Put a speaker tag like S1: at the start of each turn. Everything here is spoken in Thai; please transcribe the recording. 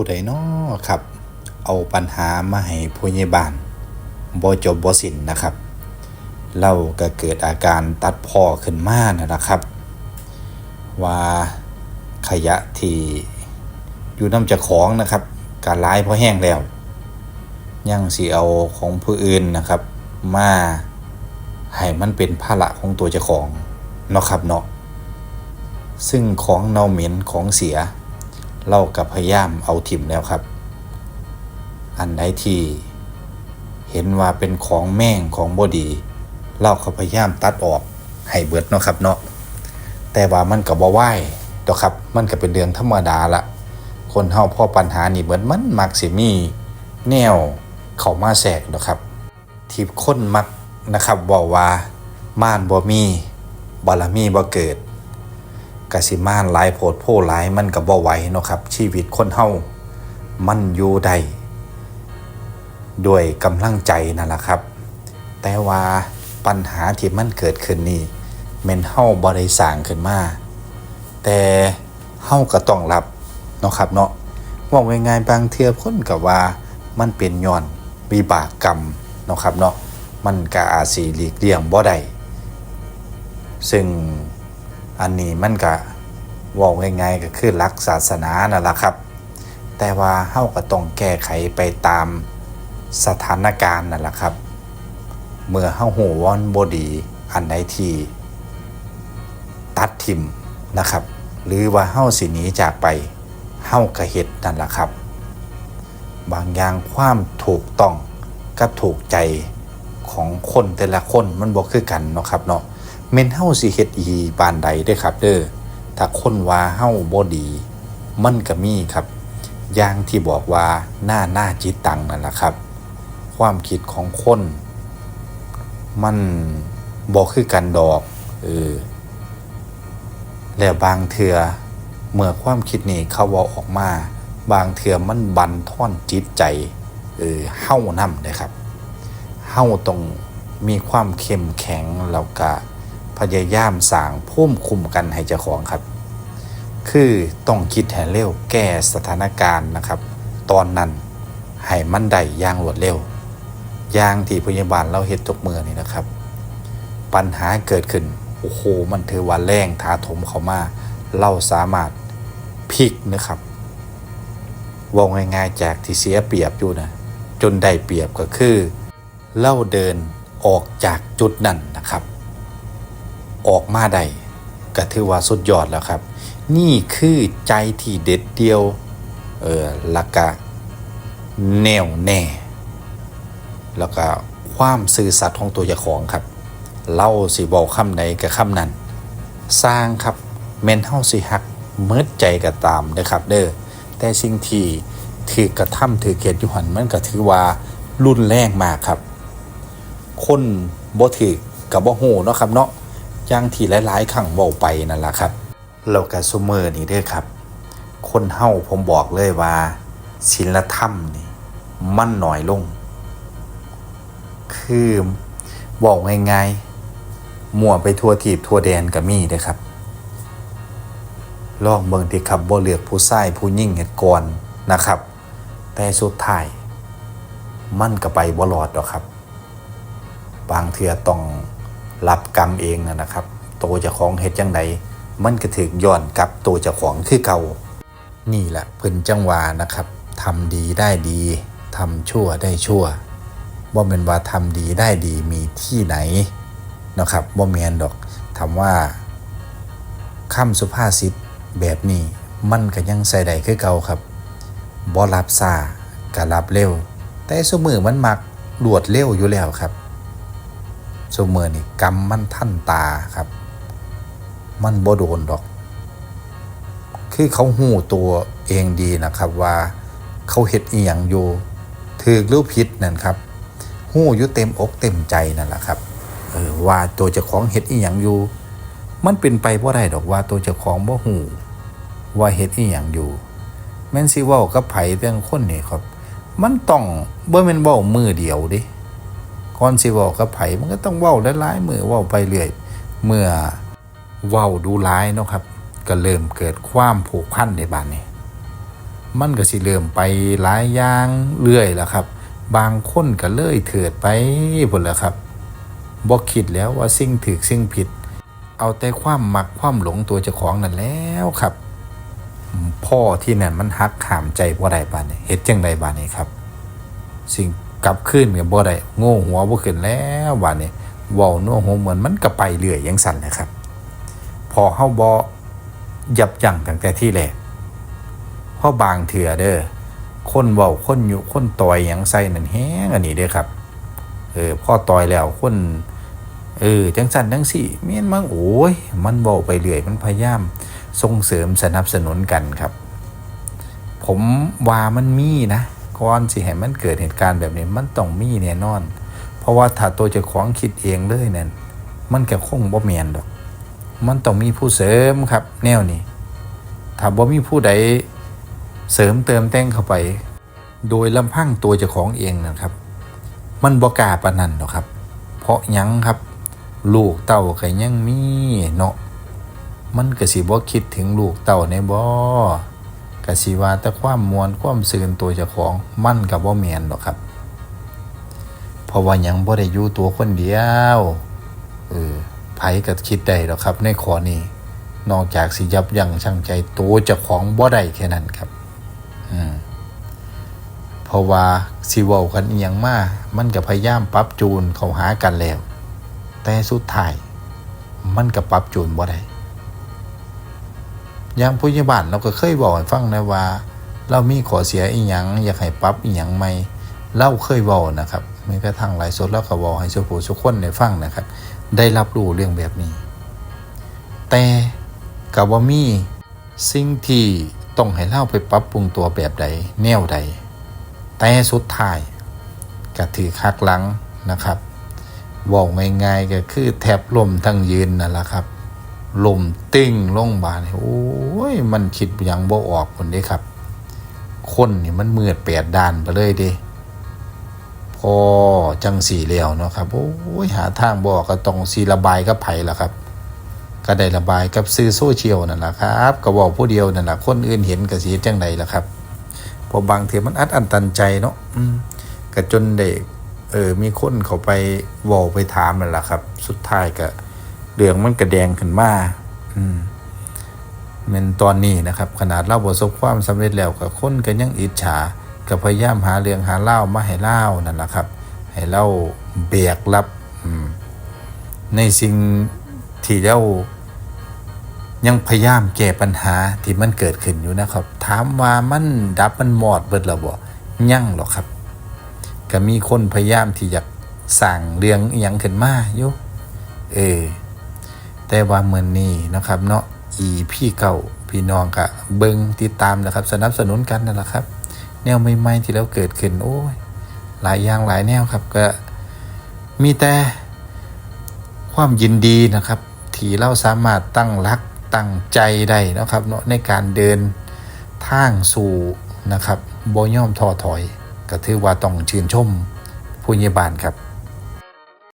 S1: ผู้ใดน้อครับ เอาปัญหามาให้ผู้ใหญ่บ้านบ่จบบ่สิ้นนะครับ เราก็เกิดอาการตัดพ่อขึ้นมานะนะครับ ว่าขยะที่อยู่น้ำเจะของนะครับ การร้ายเพราะแห้งแล้วยังสิเอาของผู้อื่นนะครับ มาให้มันเป็นภาระของตัวเจ้าของเนาะครับเนาะซึ่งของเน่าเหม็นของเสีย เรากับพยายามเอาถิ่มแล้วครับ อันใดที่เห็นว่าเป็นของแม่งของบดี เราก็พยายามตัดออกให้เบิดเนาะครับเนาะแต่ว่ามันก็บ่ไหวดอกครับ มันก็เป็นเรื่องธรรมดาละคนเฮาพ่อปัญหานี่เบิดมันมักสิมีแนวเข้ามาแทรกดอกครับที่คนมักนะครับบอกว่าม่านบ่มีบารมีบ่เกิด กสิม่านหลายโพดโพหลายมันก็บ่ไหวเนาะครับ ชีวิตคนเฮามันอยู่ได้ด้วยกำลังใจนั่นแหละครับ แต่ว่าปัญหาที่มันเกิดขึ้นนี่แม่นเฮาบ่ได้สางขึ้นมา แต่เฮาก็ต้องรับเนาะครับเนาะว่าง่ายๆบางเทื่อคนก็ว่ามันเป็นย้อนวิบากกรรมเนาะครับเนาะมันก็อาจสิหลีกเลี่ยงบ่ได้ซึ่ง อันนี้มันก็ว่าง่ายๆก็คือหลักศาสนานั่นแหละครับ แต่ว่าเฮาก็ต้องแก้ไขไปตามสถานการณ์นั่นแหละครับ เมื่อเฮาหูวอนบดีอันใดที่ตัดทิมนะครับ หรือว่าเฮาสิหนีจากไปเฮากระเฮ็ดนั่นแหละครับ บางอย่างความถูกต้องกับถูกใจของคนแต่ละคนมันบ่คือกันเนาะครับเนาะ เมนเฮาสิเฮ็ดอีบานใดเด้อครับ เด้อถ้าคนว่าเฮาบ่ดี มันก็มีครับ อย่างที่บอกว่าหน้าหน้าจิตตังนั่นแหละครับ ความคิดของคน มันบ่คือกันดอกเออแล้วบางเถื่อเมื่อความคิดนี้เขาว่าออกมา บางเถื่อมันบันท่อนจิตใจเออเฮ้านำเลยครับเฮ้าต้องมีความเข้มแข็งแล้วก็ พยายามสร้างพุ่มคุมกันให้เจ้าของครับ คือต้องคิดให้เร็วแก้สถานการณ์นะครับ ตอนนั้นให้มันได้ย่างรวดเร็วย่างที่พยาบาลเราเฮ็ดตกมือนี่นะครับ ปัญหาเกิดขึ้นโอ้โหมันถือว่าแรงถาถมเขามาเราสามารถพลิกนะครับวงง่ายๆจากที่เสียเปรียบอยู่นะจนได้เปรียบก็คือเล่าเดินออกจากจุดนั้นนะครับ ออกมาได้ก็ถือว่าสุดยอดแล้วครับ นี่คือใจที่เด็ดเดียวเออล้วก็แน่วแน่ แล้วก็ความซื่อสัตย์ของตัวเจ้าของครับเล่าสิบอกคำไหนกับคำนั้น สร้างครับเมนเฮาสิฮักเมิดใจก็ตามนะครับ เด้อแต่สิ่งที่ถือกระทำถือเกียรติยุหันมันก็ถือว่ารุนแรงมากครับ คนบ่ถือกับบ่โหเนาะครับเนาะ อย่างที่หลายๆครั้งเว้าไปนั่นแหละครับแล้วก็ซุมือนี้เด้อครับ คนเฮาผมบอกเลยว่าศีลธรรมนี่มันหน้อยลง คือบอกง่ายๆมั่วไปทั่วทีบทั่วแดนก็มีเด้อครับลองเบิ่งที่ครับบ่เลือกผู้ชายผู้หญิงเฮ็ดก่อนนะครับ แต่สุดท้าย มันก็ไปบ่รอดดอกครับ บางเทื่อต้อง รับกรรมเองนะครับ โตวเจ้าของเฮ็ดจังไดมันก็ถึกย้อนกับตัวเจ้าของคือเก่านี่แหละเพิ่นจังหวานะครับทำดีได้ดีทำชั่วได้ชั่วบ่แม่นว่าทำดีได้ดีมีที่ไหนนะครับบ่แม่นดอกถามว่าคำสุภาษิตแบบนี้มันก็ยังใส่ได้คือเก่าครับบ่รับซาก็รับเร็ว แต่สมือมันมักรวดเร็วอยู่แล้วครับ สมือนี่กรรมมันท่านตาครับ มันบ่โดนดอก คือเขาหูตัวเองดีนะครับว่า เขาเฮ็ดอีหยังอยู่ถือหรือผิดนั่นครับหูอยู่เต็มอกเต็มใจนั่นแหละครับเออว่าตัวเจ้าของเฮ็ดอีหยังอยู่ มันเป็นไปบ่ได้ดอกว่าตัวเจ้าของบ่หูว่าเฮ็ดอีหยังอยู่ แม่นสิเว้ากับไผเรื่องคนนี่ครับ มันต้องบ่แม่นเว้ามือเดียวดิ ก่อนสิเว้ากับไผมันก็ต้องเว้าหลายๆมือเว้าไปเรื่อยเมื่อเว้าดูหลายเนาะครับ ก็เริ่มเกิดความผูกพันในบ้านนี้ มันก็สิเริ่มไปหลายอย่างเรื่อยแล้วครับ บางคนก็เลยเถิดไปพุ่นแล้วครับบ่คิดแล้วว่าสิ่งถูกสิ่งผิด เอาแต่ความหมักความหลงตัวเจ้าของนั่นแล้วครับ พ่อที่นั่นมันหักขามใจบ่าได้าดนี้เฮ็ดจังไดบ้าดนี้ครับ สิ่ง กลับขึ้นก็บ่ได้โง่หัวบ่ขึ้นแล้วบาดนี้เว้าโน้หัวเหมือนมันก็ไปเรื่อยจังสั่นแหละครับ พอเฮาบ่ยับยั้งตั้งแต่ที่แรกเพราะบางเถื่อเด้อคนเว้าคนอยู่คนต่อยหยังใส่นั่นแฮงอันนี้เด้อครับเออพอต่อยแล้วคนเออจังสั่นจังสี่เมียนมังโอ้ยมันเบาไปเรื่อยมันพยายามส่งเสริมสนับสนุนกันครับ ผมว่ามันมีนะ ก่อนสิให้มันเกิดเหตุการณ์แบบนี้มันต้องมีแน่นอน เพราะว่าถ้าตัวเจ้าของคิดเองเลยนั่นมันก็คงบ่แมนดอก มันต้องมีผู้เสริมครับ แนวนี้ถ้าบ่มีผู้ใดเสริมเติมแต่งเข้าไป โดยลำพังตัวเจ้าของเองนะครับ มันบ่กล้าปานนั้นหรอกครับ เพราะยังครับ ลูกเต่าก็ยังมีเนาะมันก็สิบ่คิดถึงลูกเต่าในบ่ ก็สิว่าแต่ความมวลความซื่นตัวเจ้าของมั่นก็บ่แม่นดอกครับ เพราะว่ายังบ่ได้อยู่ตัวคนเดียวเออไผก็คิดได้ดอกครับ ในข้อนี้ นอกจากสิยับยั้งชั่งใจตัวเจ้าของบ่ได้แค่นั้นครับ อืมเพราะว่าสิเว้ากันอีหยังมามันก็พยายามปรับจูนเข้าหากันแล้ว แต่สุดท้ายมันก็ปรับจูนบ่ได้ อย่างผู้ใหญ่บ้านเราก็เคยบอกให้ฟังนะว่า เรามีขอเสียอีหยังอยากให้ปรับอีหยังใหม่เราเคยบอกนะครับแม้กระทั่งหลายสดแล้วก็บอกให้สุผู้สุคนได้ฟังนะครับ ได้รับรู้เรื่องแบบนี้ แต่กับว่ามีสิ่งที่ต้องให้เล่าไปปรับปรุงตัวแบบใดแนวใด แต่สุดท้ายก็ถือคักหลังนะครับบอกง่ายๆก็คือแทบลมทั้งยืนนั่นแหละครับ ลมติ้งลงบานโอ้ย มันคิดยังบ่ออกคนเด้ครับ คนนี่มันมืดแปดด้านไปเลยเด้พอจังสีแล้วเนาะครับโอ้ยหาทางบอกก็ต้องสีระบายกับไผ่ละครับ ก็ได้ระบายกับซื้อโซเชียลนั่นแหละครับก็บอกผู้เดียวนั่นแหละคนอื่นเห็นก็สีจังใดล่ะครับพอบางทีมันอัดอันตันใจเนาะก็จนเด็กเออมีคนเขาไปวอไปถามนั่นแหละครับ สุดท้ายก็ เรื่องมันกระแดงขึ้นมาอืมมันตอนนี้นะครับ ขนาดเราประสบความสำเร็จแล้วกับคนก็ยังอิจฉาก็พยายามหาเรื่องหาเล่ามาให้เล่านั่นแหละครับ ให้เล่าเบียกรับในสิ่งที่เรายังพยายามแก้ปัญหาที่มันเกิดขึ้นอยู่นะครับ ถามว่ามันดับมันหมอดเบิดแล้วบ่ยั่งหรอกครับ ก็มีคนพยายามที่อยากสั่งเรื่องอหยังขึ้นมาอยู่เออ แต่ว่าเมื่อนี้นะครับเนาะอีพี่เก่าพี่น้องกะเบิงติดตามนะครับ สนับสนุนกันนั่นแหละครับ แนวใหม่ๆที่แล้วเกิดขึ้นโอ้ยหลายอย่างหลายแนวครับก็มีแต่ความยินดีนะครับที่เราสามารถตั้งรักตั้งใจได้นะครับเนาะในการเดินทางสู่นะครับบ่ย่อมท้อถอย ก็ถือว่าต้องชื่นชมผู้ใหญ่บ้านครับ